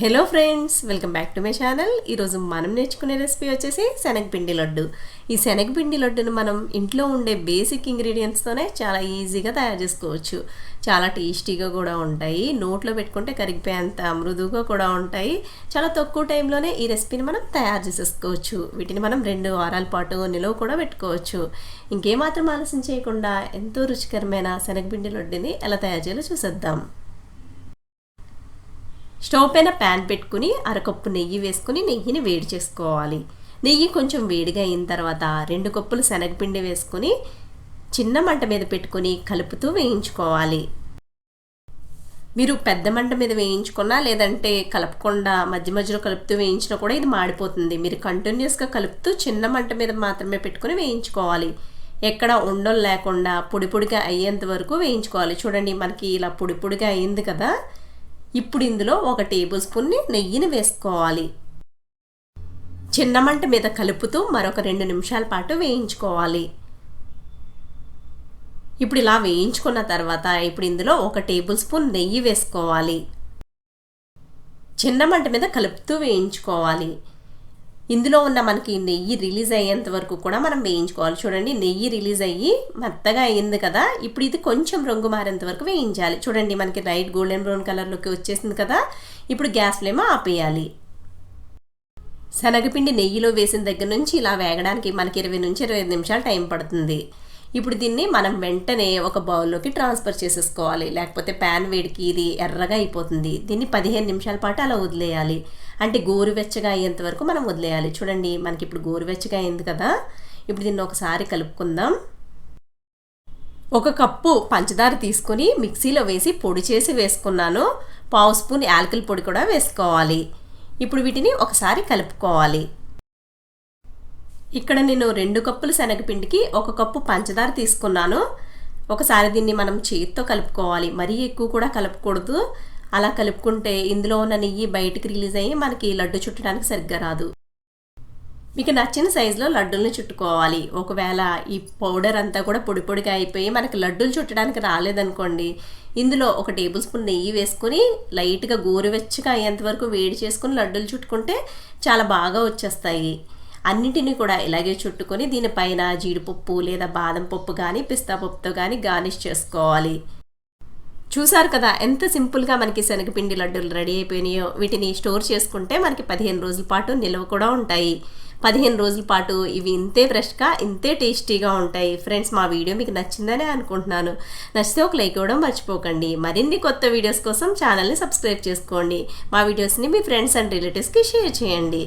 Hello friends welcome back to my channel ఈరోజు మనం నేర్చుకునే రెసిపీ వచ్చేసి శనగపిండి లడ్డు. ఈ శనగపిండి లడ్డును మనం ఇంట్లో ఉండే బేసిక్ ఇంగ్రీడియంట్స్తోనే చాలా ఈజీగా తయారు చేసుకోవచ్చు. చాలా టేస్టీగా కూడా ఉంటాయి. నోట్లో పెట్టుకుంటే కరిగిపోయేంత మృదువుగా కూడా ఉంటాయి. చాలా తక్కువ టైంలోనే ఈ రెసిపీని మనం తయారు చేసేసుకోవచ్చు. వీటిని మనం రెండు వారాల పాటు నిలవ కూడా పెట్టుకోవచ్చు. ఇంకేమాత్రం ఆలస్యం చేయకుండా ఎంతో రుచికరమైన శనగపిండి లడ్డుని ఎలా తయారు చేయాలో చూసేద్దాం. స్టవ్ పైన ప్యాన్ పెట్టుకుని అరకప్పు నెయ్యి వేసుకుని నెయ్యిని వేడి చేసుకోవాలి. నెయ్యి కొంచెం వేడిగా అయిన తర్వాత రెండు కప్పులు శనగపిండి వేసుకుని చిన్న మంట మీద పెట్టుకుని కలుపుతూ వేయించుకోవాలి. మీరు పెద్ద మంట మీద వేయించుకున్నా లేదంటే కలపకుండా మధ్య మధ్యలో కలుపుతూ వేయించినా కూడా ఇది మాడిపోతుంది. మీరు కంటిన్యూస్గా కలుపుతూ చిన్న మంట మీద మాత్రమే పెట్టుకుని వేయించుకోవాలి. ఎక్కడ ఉండలు లేకుండా పొడి పొడిగా అయ్యేంత వరకు వేయించుకోవాలి. చూడండి మనకి ఇలా పొడి పొడిగా అయింది కదా. ఇప్పుడు ఇందులో ఒక టేబుల్ స్పూన్ని నెయ్యిని వేసుకోవాలి. చిన్న మంట మీద కలుపుతూ మరొక రెండు నిమిషాల పాటు వేయించుకోవాలి. ఇప్పుడు ఇలా వేయించుకున్న తర్వాత ఇప్పుడు ఇందులో ఒక టేబుల్ స్పూన్ నెయ్యి వేసుకోవాలి. చిన్న మంట మీద కలుపుతూ వేయించుకోవాలి. ఇందులో ఉన్న మనకి నెయ్యి రిలీజ్ అయ్యేంత వరకు కూడా మనం వేయించుకోవాలి. చూడండి నెయ్యి రిలీజ్ అయ్యి మెత్తగా అయింది కదా ఇప్పుడు ఇది కొంచెం రంగు మారేంత వరకు వేయించాలి. చూడండి మనకి లైట్ గోల్డెన్ బ్రౌన్ కలర్లోకి వచ్చేసింది కదా ఇప్పుడు గ్యాస్ ఫ్లేమ్ ఆపేయాలి. శనగపిండి నెయ్యిలో వేసిన దగ్గర నుంచి ఇలా వేగడానికి మనకి ఇరవై నుంచి ఇరవై ఐదు నిమిషాలు టైం పడుతుంది. ఇప్పుడు దీన్ని మనం వెంటనే ఒక బౌల్లోకి ట్రాన్స్ఫర్ చేసేసుకోవాలి. లేకపోతే ప్యాన్ వేడికి ఇది ఎర్రగా అయిపోతుంది. దీన్ని పదిహేను నిమిషాల పాటు అలా వదిలేయాలి. అంటే గోరువెచ్చగా అయ్యేంత వరకు మనం వదిలేయాలి. చూడండి మనకి ఇప్పుడు గోరువెచ్చగా అయింది కదా. ఇప్పుడు దీన్ని ఒకసారి కలుపుకుందాం. ఒక కప్పు పంచదార తీసుకొని మిక్సీలో వేసి పొడి చేసి వేసుకున్నాను. పావు స్పూన్ యాలకుల పొడి కూడా వేసుకోవాలి. ఇప్పుడు వీటిని ఒకసారి కలుపుకోవాలి. ఇక్కడ నేను రెండు కప్పులు శనగపిండికి ఒక కప్పు పంచదార తీసుకున్నాను. ఒకసారి దీన్ని మనం చేతితో కలుపుకోవాలి. మరీ ఎక్కువ కూడా కలుపుకూడదు. అలా కలుపుకుంటే ఇందులో ఉన్న నెయ్యి బయటికి రిలీజ్ అయ్యి మనకి లడ్డు చుట్టడానికి సరిగ్గా రాదు. మీకు నచ్చిన సైజులో లడ్డూలను చుట్టుకోవాలి. ఒకవేళ ఈ పౌడర్ అంతా కూడా పొడి పొడిగా అయిపోయి మనకి లడ్డూలు చుట్టడానికి రాలేదనుకోండి ఇందులో ఒక టేబుల్ స్పూన్ నెయ్యి వేసుకుని లైట్గా గోరువెచ్చగా అయ్యేంత వరకు వేడి చేసుకుని లడ్డూలు చుట్టుకుంటే చాలా బాగా వచ్చేస్తాయి. అన్నిటినీ కూడా ఇలాగే చుట్టుకొని దీనిపైన జీడిపప్పు లేదా బాదం పప్పు కానీ పిస్తా పప్పుతో కానీ గార్నిష్ చేసుకోవాలి. చూసారు కదా ఎంత సింపుల్గా మనకి శనగపిండి లడ్డూలు రెడీ అయిపోయినాయో వీటిని స్టోర్ చేసుకుంటే మనకి పదిహేను రోజుల పాటు నిల్వ కూడా ఉంటాయి. పదిహేను రోజుల పాటు ఇవి ఇంతే ఫ్రెష్గా ఇంతే టేస్టీగా ఉంటాయి. ఫ్రెండ్స్ మా వీడియో మీకు నచ్చిందనే అనుకుంటున్నాను. నచ్చితే ఒక లైక్ ఇవ్వడం మర్చిపోకండి. మరిన్ని కొత్త వీడియోస్ కోసం ఛానల్ని సబ్స్క్రైబ్ చేసుకోండి. మా వీడియోస్ని మీ ఫ్రెండ్స్ అండ్ రిలేటివ్స్కి షేర్ చేయండి.